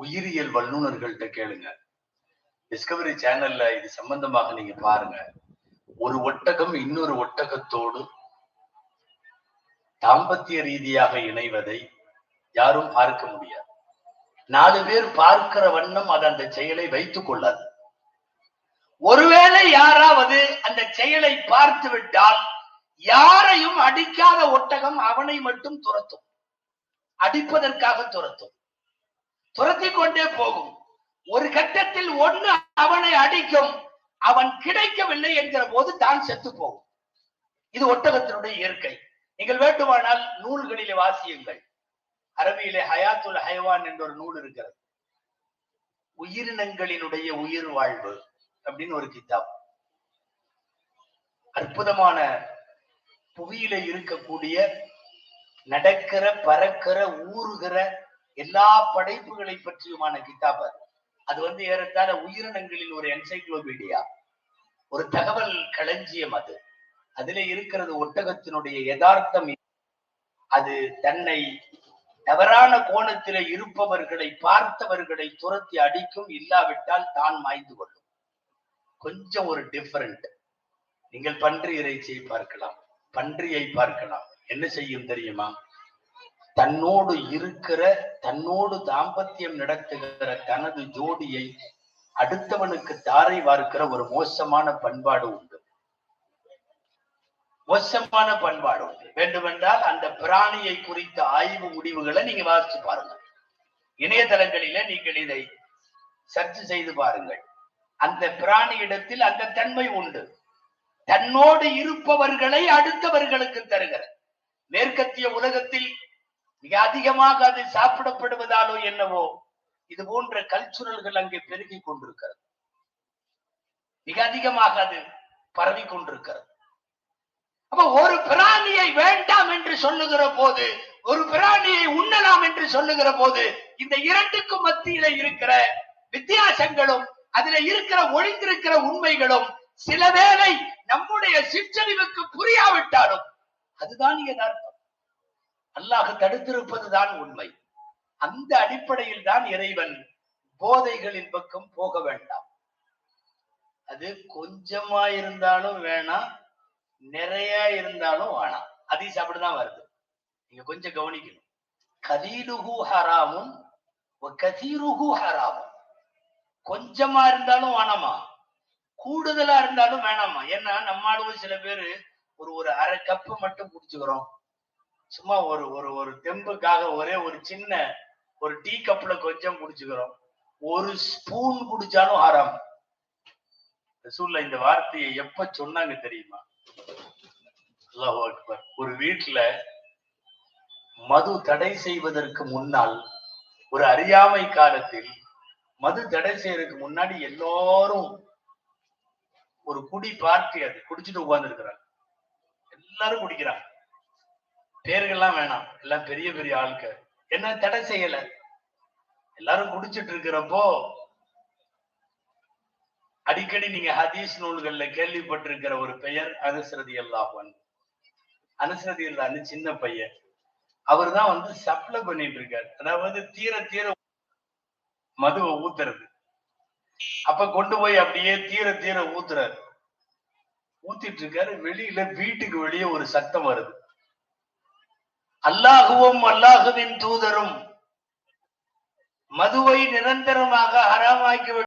உயிரியல் வல்லுநர்கள்ட்ட கேளுங்க. டிஸ்கவரி சேனல்ல இது சம்பந்தமாக நீங்க பாருங்க. ஒரு ஒட்டகம் இன்னொரு ஒட்டகத்தோடு தாம்பத்திய ரீதியாக இணைவதை யாரும் பார்க்க முடியாது. நாலு பேர் பார்க்கிற வண்ணம் அது அந்த செயலை வைத்துக் கொள்ளாது. ஒருவேளை யாராவது அந்த செயலை பார்த்து விட்டால் யாரையும் அடிக்காத ஒட்டகம் அவனை மட்டும் துரத்தும். அடிப்பதற்காக துரத்தும். துரத்தி கொண்டே போகும். ஒரு கட்டத்தில் ஒண்ணு அவனை அடிக்கும் அவன் கிடைக்கவில்லை என்கிற போது தான் செத்து போகும். இது ஒட்டகத்தினுடைய இயற்கை. நீங்கள் வேண்டுமானால் நூல்களிலே வாசியுங்கள். அரபியிலே ஹயாத்துல் ஹயவான் என்ற ஒரு நூல் இருக்கிறது. உயிரினங்களினுடைய உயிர் வாழ்வு அப்படின்னு ஒரு கிதாப் அற்புதமான புவியில இருக்கக்கூடிய நடக்கிற பறக்கிற ஊறுகிற எல்லா படைப்புகளை பற்றியுமான கிதாப் அது. அது வந்து ஏறத்தாழ உயிரினங்களில் ஒரு என்சைக்ளோபீடியா ஒரு தகவல் களஞ்சியம் அது. அதுல இருக்கிறது ஒட்டகத்தினுடைய யதார்த்தம் அது தன்னை தவறான கோணத்தில இருப்பவர்களை பார்த்தவர்களை துரத்தி அடிக்கும் இல்லாவிட்டால் தான் மாய்ந்து கொள்ளும். கொஞ்சம் ஒரு டிஃபரண்ட் நீங்கள் பன்றி இறைச்சியை பார்க்கலாம். பன்றியை பார்க்கலாம். என்ன செய்யும் தெரியுமா? தன்னோடு இருக்கிற தன்னோடு தாம்பத்தியம் நடத்துகிற தனது ஜோடியை அடுத்தவனுக்கு தாரை வார்க்கிற ஒரு மோசமான பண்பாடு உண்டு. மோசமான பண்பாடு உண்டு. வேண்டுமென்றால் அந்த பிராணியை குறித்த ஆய்வு முடிவுகளை நீங்க வாசிச்சு பாருங்க. இணையதளங்களில நீங்கள் இதை சர்ச் செய்து பாருங்கள். அந்த பிராணியிடத்தில் அந்த தன்மை உண்டு. தன்னோடு இருப்பவர்களை அடுத்தவர்களுக்கு தருகிற மேற்கத்திய உலகத்தில் மிக அதிகமாக அது சாப்பிடப்படுவதாலோ என்னவோ இது போன்ற கல்ச்சுரல்கள் அங்கே பெருகி கொண்டிருக்கிறது. மிக அதிகமாக அது பரவி கொண்டிருக்கிறது. அப்ப ஒரு பிராணியை வேண்டாம் என்று சொல்லுகிற போது ஒரு பிராணியை உண்ணலாம் என்று சொல்லுகிற போது இந்த இரண்டுக்கும் மத்தியில இருக்கிற வித்தியாசங்களும் அதுல இருக்கிற ஒழிந்திருக்கிற உண்மைகளும் சில வேளை நம்முடைய சிற்றறிவுக்கு புரியாவிட்டாலும் அதுதான் யதார்த்தம் அல்லாஹ் தடுத்திருப்பதுதான் உண்மை. அந்த அடிப்படையில் தான் இறைவன் போதைகளின் பக்கம் போக வேண்டாம். அது கொஞ்சமா இருந்தாலும் வேணாம் நிறைய இருந்தாலும் வேணாம். அதீஸ் அப்படிதான் வருது. நீங்க கொஞ்சம் கவனிக்கணும். கதீலுகு ஹராமும் கதீருகு ஹராமும். கொஞ்சமா இருந்தாலும் வேணாமா? கூடுதலா இருந்தாலும் வேணாமா? ஏன்னா நம்ம ஆளுங்க சில பேரு ஒரு ஒரு அரை கப்பு மட்டும் குடிச்சுக்கிறோம். சும்மா ஒரு ஒரு ஒரு தெம்புக்காக ஒரே ஒரு சின்ன ஒரு டீ கப்ல கொஞ்சம் குடிச்சுக்கிறோம். ஒரு ஸ்பூன் குடிச்சாலும் ஹராம். ரசூல்ல இந்த வார்த்தையை எப்ப சொன்னாங்க தெரியுமா? அல்லாஹ் அக்பர். ஒரு வீட்டுல மது தடை செய்வதற்கு முன்னால் ஒரு அறியாமை காலத்தில் மது தடை செய்யறதுக்கு முன்னாடி எல்லாரும் ஒரு குடி பார்ட்டி அது குடிச்சிட்டு உட்கார்ந்து இருக்கிறாங்க எல்லாரும் குடிக்கிறாங்க. பேர்கள்லாம் வேணாம். எல்லாம் பெரிய பெரிய ஆளுக்க என்ன தடை செய்யல? எல்லாரும் குடிச்சிட்டு இருக்கிறப்போ அடிக்கடி நீங்க ஹதீஸ் நூல்கள்ல கேள்விப்பட்டிருக்கிற ஒரு பெயர் அனுசரதி அல்லாஹன் அனுசரதி அல்லான்னு சின்ன பையன். அவர் தான் வந்து சப்ளை பண்ணிட்டு இருக்காரு. அதாவது தீர தீர மதுவை ஊத்துறது. அப்ப கொண்டு போய் அப்படியே தீர தீர ஊத்துறாரு. ஊத்திட்டு இருக்காரு. வெளியில வீட்டுக்கு வெளியே ஒரு சத்தம் வருது. அல்லாஹுவும் அல்லாஹுவின் தூதரும் மதுவை நிரந்தரமாக ஹராமாக்கி